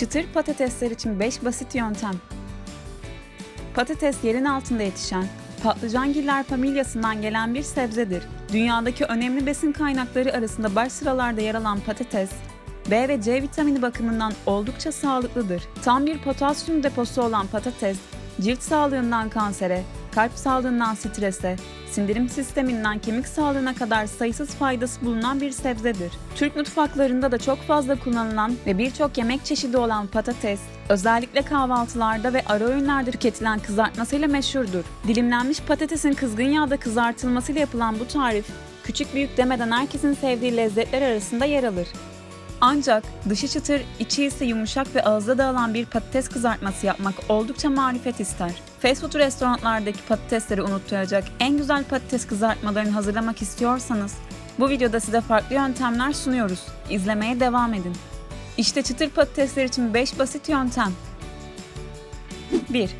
Çıtır patatesler için 5 basit yöntem. Patates yerin altında yetişen, patlıcangiller familyasından gelen bir sebzedir. Dünyadaki önemli besin kaynakları arasında baş sıralarda yer alan patates, B ve C vitamini bakımından oldukça sağlıklıdır. Tam bir potasyum deposu olan patates, cilt sağlığından kansere, kalp sağlığından strese, sindirim sisteminden kemik sağlığına kadar sayısız faydası bulunan bir sebzedir. Türk mutfaklarında da çok fazla kullanılan ve birçok yemek çeşidi olan patates, özellikle kahvaltılarda ve ara öğünlerde tüketilen kızartmasıyla meşhurdur. Dilimlenmiş patatesin kızgın yağda kızartılmasıyla yapılan bu tarif, küçük büyük demeden herkesin sevdiği lezzetler arasında yer alır. Ancak dışı çıtır, içi ise yumuşak ve ağızda dağılan bir patates kızartması yapmak oldukça marifet ister. Fast food restoranlardaki patatesleri unutturacak en güzel patates kızartmalarını hazırlamak istiyorsanız bu videoda size farklı yöntemler sunuyoruz. İzlemeye devam edin. İşte çıtır patatesler için 5 basit yöntem. 1.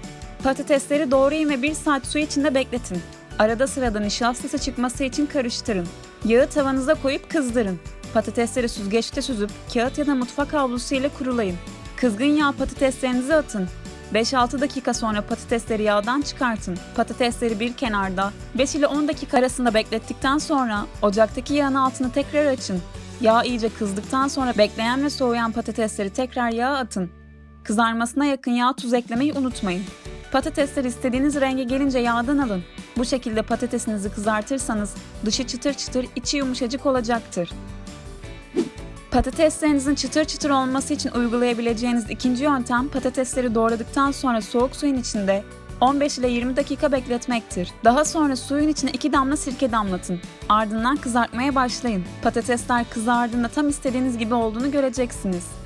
Patatesleri doğrayın ve 1 saat su içinde bekletin. Arada sırada nişastası çıkması için karıştırın. Yağı tavanıza koyup kızdırın. Patatesleri süzgeçte süzüp kağıt ya da mutfak havlusu ile kurulayın. Kızgın yağ patateslerinizi atın. 5-6 dakika sonra patatesleri yağdan çıkartın. Patatesleri bir kenarda 5 ile 10 dakika arasında beklettikten sonra ocaktaki yağın altını tekrar açın. Yağ iyice kızdıktan sonra bekleyen ve soğuyan patatesleri tekrar yağa atın. Kızarmasına yakın yağ tuz eklemeyi unutmayın. Patatesler istediğiniz renge gelince yağdan alın. Bu şekilde patatesinizi kızartırsanız dışı çıtır çıtır, içi yumuşacık olacaktır. Patateslerinizin çıtır çıtır olması için uygulayabileceğiniz ikinci yöntem patatesleri doğradıktan sonra soğuk suyun içinde 15 ile 20 dakika bekletmektir. Daha sonra suyun içine 2 damla sirke damlatın. Ardından kızartmaya başlayın. Patatesler kızardığında tam istediğiniz gibi olduğunu göreceksiniz.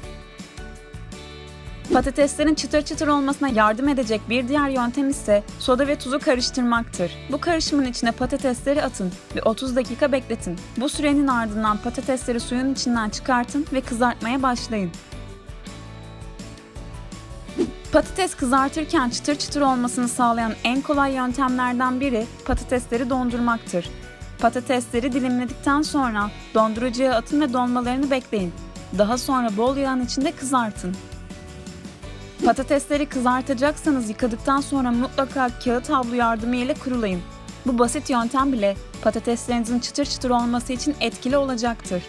Patateslerin çıtır çıtır olmasına yardım edecek bir diğer yöntem ise soda ve tuzu karıştırmaktır. Bu karışımın içine patatesleri atın ve 30 dakika bekletin. Bu sürenin ardından patatesleri suyun içinden çıkartın ve kızartmaya başlayın. Patates kızartırken çıtır çıtır olmasını sağlayan en kolay yöntemlerden biri patatesleri dondurmaktır. Patatesleri dilimledikten sonra dondurucuya atın ve donmalarını bekleyin. Daha sonra bol yağın içinde kızartın. Patatesleri kızartacaksanız yıkadıktan sonra mutlaka kağıt havlu yardımıyla kurulayın. Bu basit yöntem bile patateslerinizin çıtır çıtır olması için etkili olacaktır.